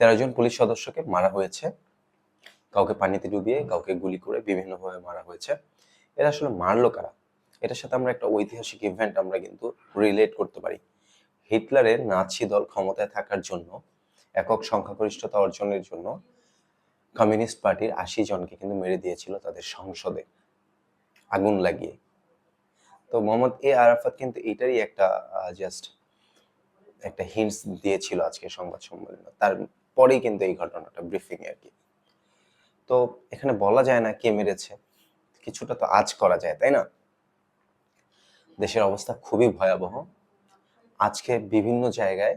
তেরো জন পুলিশ সদস্যকে মারা হয়েছে। কাউকে পানিতে ডুবিয়ে, কাউকে গুলি করে বিভিন্নভাবে মারা হয়েছে। এরা আসলে মারলো কারা? এটার সাথে আমরা একটা ঐতিহাসিক ইভেন্ট আমরা কিন্তু রিলেট করতে পারি। হিটলারের নাৎসি দল ক্ষমতায় থাকার জন্য, একক সংখ্যাগরিষ্ঠতা অর্জনের জন্য কমিউনিস্ট পার্টির আশি জনকে কিন্তু মেরে দিয়েছিল তাদের সংসদে। আগুন লাগিয়ে। তো মোহাম্মদ এ আরাফাত কিন্তু এটারই একটা জাস্ট একটা হিন্টস দিয়েছিল আজকে সংবাদ সম্মেলনে। তারপরেই কিন্তু এই ঘটনাটা ব্রিফিং আর কি তো এখানে বলা যায় না কে মেরেছে, কিছুটা তো আজ করা যায়, তাই না? দেশের অবস্থা খুবই ভয়াবহ। আজকে বিভিন্ন জায়গায়,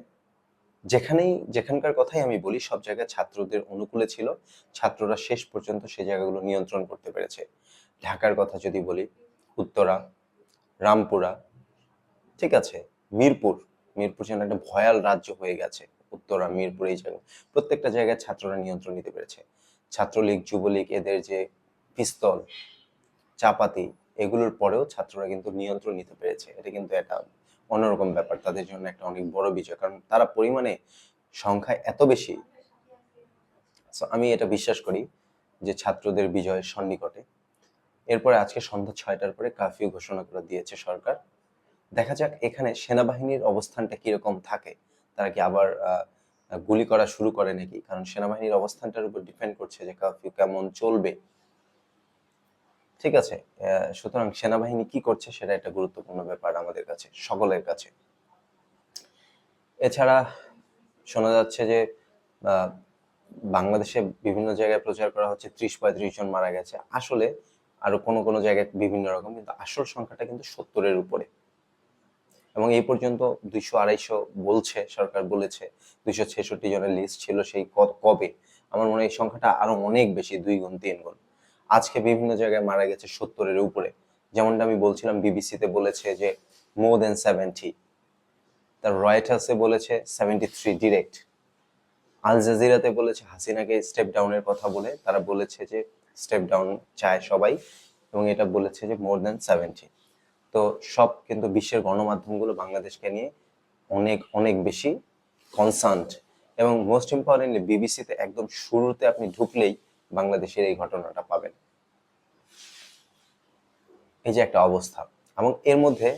যেখানেই, যেখানকার কথাই আমি বলি, সব জায়গায় ছাত্রদের অনুকূলে ছিল। ছাত্ররা শেষ পর্যন্ত সেই জায়গাগুলো নিয়ন্ত্রণ করতে পেরেছে। ঢাকার কথা যদি বলি, উত্তরা, রামপুরা, ঠিক আছে, মিরপুর মিরপুর যেন একটা ভয়াল রাজ্য হয়ে গেছে। উত্তরা মিরপুর এই জায়গায় প্রত্যেকটা জায়গায় ছাত্ররা নিয়ন্ত্রণ নিতে পেরেছে। ছাত্রলীগ, যুবলীগ, এদের যে পিস্তল, চাপাতি, এগুলোর পরেও ছাত্ররা কিন্তু নিয়ন্ত্রণ নিতে পেরেছে। এটা কিন্তু একটা অন্যরকম ব্যাপার, তাদের জন্য একটা অনেক বড় বিজয়। কারণ তারা পরিমাণে সংখ্যায় এত বেশি। আমি এটা বিশ্বাস করি যে ছাত্রদের বিজয়ের সন্নিকটে। এরপরে আজকে সন্ধ্যা ছয়টার পরে কারফিউ ঘোষণা করে দিয়েছে সরকার। দেখা যাক এখানে সেনাবাহিনীর অবস্থানটা কীরকম থাকে। তারা কি আবার গুলি করা শুরু করে নাকি? কারণ সেনাবাহিনীর অবস্থানটার উপর ডিপেন্ড করছে যে কারফিউ কেমন চলবে। ঠিক আছে সুতরাং সেনাবাহিনী কি করছে সেটা একটা গুরুত্বপূর্ণ ব্যাপার আমাদের কাছে, সকলের কাছে। এছাড়া শোনা যাচ্ছে যে বাংলাদেশে বিভিন্ন জায়গায় প্রচার করা হচ্ছে ত্রিশ পঁয়ত্রিশ জন মারা গেছে। আসলে আরও কোনো কোনো জায়গায় বিভিন্ন রকম, কিন্তু আসল সংখ্যাটা কিন্তু সত্তরের উপরে। এবং এই পর্যন্ত দুইশো আড়াইশো বলছে, সরকার বলেছে, দুইশো ছেষট্টি জনের লিস্ট ছিল সেই কবে? আমার মনে হয় এই সংখ্যাটা আরও অনেক বেশি, দুই গুণ, তিন গুণ। আজকে বিভিন্ন জায়গায় মারা গেছে সত্তরের উপরে। যেমনটা আমি বলছিলাম, বিবিসিতে বলেছে যে মোর দেন সেভেন্টি তার রয়টার্সে বলেছে সেভেন্টি থ্রি ডিরেক্ট আল জাজিরাতে বলেছে হাসিনাকে স্টেপ ডাউনের কথা বলে, তারা বলেছে যে স্টেপ ডাউন চায় সবাই, এবং এটা বলেছে যে মোর দেন সেভেন্টি তো সব কিন্তু বিশ্বের গণমাধ্যমগুলো বাংলাদেশকে নিয়ে অনেক অনেক বেশি কনসার্নড এবং মোস্ট ইম্পর্টেন্টলি বিবিসিতে একদম শুরুতে আপনি ঢুকলেই বাংলাদেশের এই ঘটনাটা পাবেন। এই যে একটা অবস্থা। এবং এর মধ্যে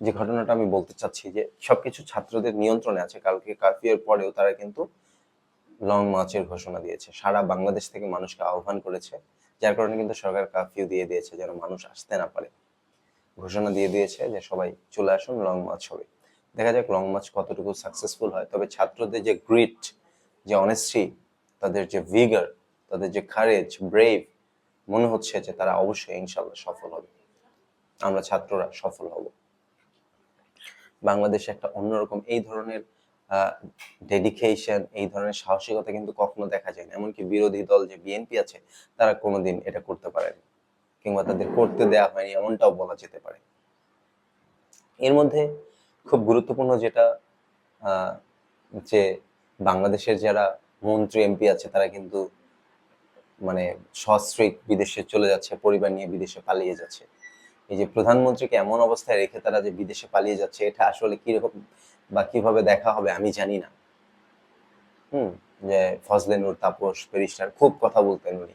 যে ঘটনাটা আমি বলতে চাচ্ছি যে সবকিছু ছাত্রদের নিয়ন্ত্রণে আছে, কালকে কারফিউর পরেও তারা কিন্তু লং মার্চের ঘোষণা দিয়েছে। সারা বাংলাদেশ থেকে মানুষকে আহ্বান করেছে, যার কারণে কিন্তু সরকার কারফিউ দিয়ে দিয়েছে যেন মানুষ আসতে না পারে। ঘোষণা দিয়ে দিয়েছে যে সবাই চলে আসুন লং মার্চ হবে। দেখা যাক লং মার্চ কতটুকু সাকসেসফুল হয়। তবে ছাত্রদের যে গ্রিট যে অনেস্টি তাদের যে ভিগার তাদের যে খারেজ ব্রেভ মনে হচ্ছে যে তারা অবশ্যই ইনশাল্লাহ সফল হবে। আমরা ছাত্ররা সফল হব। বাংলাদেশে একটা অন্যরকম এই ধরনের ডেডিকেশন এই ধরনের সাহসিকতা কিন্তু কখনো দেখা যায় না এমনকি বিরোধী দল যে বিএনপি আছে, তারা কোনোদিন এটা করতে পারেনি। কিংবা তাদের করতে দেয়া হয়নি, এমনটাও বলা যেতে পারে। এর মধ্যে খুব গুরুত্বপূর্ণ যেটা যে বাংলাদেশের যারা মন্ত্রী, এমপি আছে, তারা কিন্তু মানে সস্ত্রীক বিদেশে চলে যাচ্ছে, পরিবার নিয়ে বিদেশে পালিয়ে যাচ্ছে। এই যে প্রধানমন্ত্রীকে এমন অবস্থায় রেখে তারা যে বিদেশে পালিয়ে যাচ্ছে, এটা আসলে কীরকম বা কীভাবে দেখা হবে আমি জানি না। হুম, যে ফজলে নূর, তাপস, ব্যারিস্টার, খুব কথা বলতেন উনি।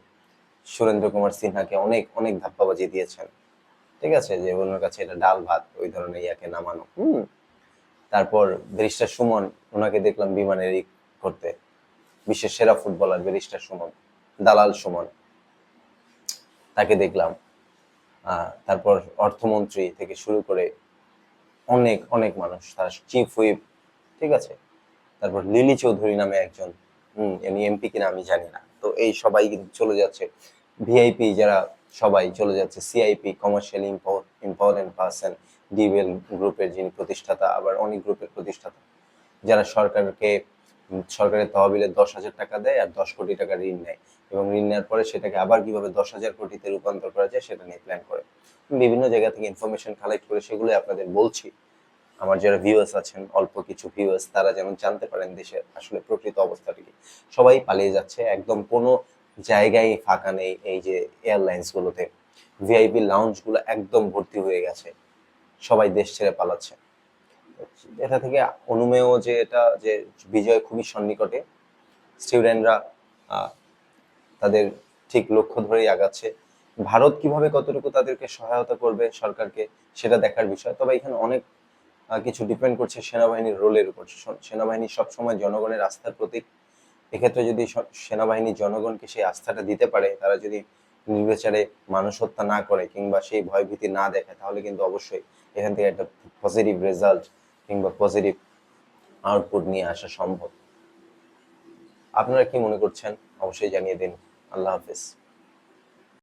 সুরেন্দ্র কুমার সিনহাকে অনেক অনেক ধাপ্পাবাজি দিয়েছেন। ঠিক আছে? যে ওনার কাছে এটা ডাল ভাত, ওই ধরনের ইয়াকে নামানো। হুম? তারপর ব্যারিস্টার সুমন, ওনাকে দেখলাম বিমানের করতে। বিশ্বের সেরা ফুটবলার ব্যারিস্টার সুমন, দালাল সুমন। তাকে দেখলাম। তারপর অর্থমন্ত্রী থেকে শুরু করে অনেক অনেক মানুষ। তার চিফ হুইপ, ঠিক আছে? তারপর লিলি চৌধুরী নামে একজন। হম এমপি কিনা আমি জানি না। তো এই সবাই কিন্তু চলে যাচ্ছে। ভিআইপি যারা সবাই চলে যাচ্ছে। সিআইপি কমার্শিয়াল ইম্পর্টেন্ট পার্সন ডিবেল গ্রুপের যিনি প্রতিষ্ঠাতা, আবার অনেক গ্রুপের প্রতিষ্ঠাতা, যারা সরকারকে, সরকারের তহবিলে দশ হাজার টাকা দেয় আর দশ কোটি টাকা ঋণ নেয় এবং ঋণ নেওয়ার পরে সেটাকে আবার কীভাবে দশ হাজার কোটিতে রূপান্তর করা যায় সেটা নিয়ে প্ল্যান করে। বিভিন্ন জায়গা থেকে ইনফরমেশন কালেক্ট করে সেগুলো আপনাদের বলছি। আমার যারা ভিউয়ার্স আছেন, অল্প কিছু ভিউয়ার্স তারা যেন জানতে পারেন দেশের আসলে প্রকৃত অবস্থাটা কি, সবাই পালিয়ে যাচ্ছে। একদম কোনো জায়গায় ফাঁকা নেই এই যে এয়ারলাইন্স গুলোতে। ভিআইপি লাউঞ্জগুলো একদম ভর্তি হয়ে গেছে। সবাই দেশ ছেড়ে পালাচ্ছে। এটা থেকে অনুমেয় যে এটা, যে বিজয় খুবই সন্নিকটে। স্টুডেন্টরা তাদের ঠিক লক্ষ্য ধরেই আগাচ্ছে। ভারত কীভাবে কতটুকু তাদেরকে সহায়তা করবে সরকারকে, সেটা দেখার বিষয়। তবে এখানে অনেক কিছু ডিপেন্ড করছে সেনাবাহিনীর রোলের উপর। সেনাবাহিনী সবসময় জনগণের আস্থার প্রতীক। এক্ষেত্রে যদি সেনাবাহিনী জনগণকে সেই আস্থাটা দিতে পারে, তারা যদি নির্বিচারে মানুষ হত্যা না করে কিংবা সেই ভয়ভীতি না দেখায় তাহলে কিন্তু অবশ্যই এখান থেকে একটা পজিটিভ রেজাল্ট কিংবা পজিটিভ আউটপুট নিয়ে আসা সম্ভব। আপনারা কি মনে করছেন? অবশ্যই জানিয়ে দিন। আল্লাহ হাফিজ।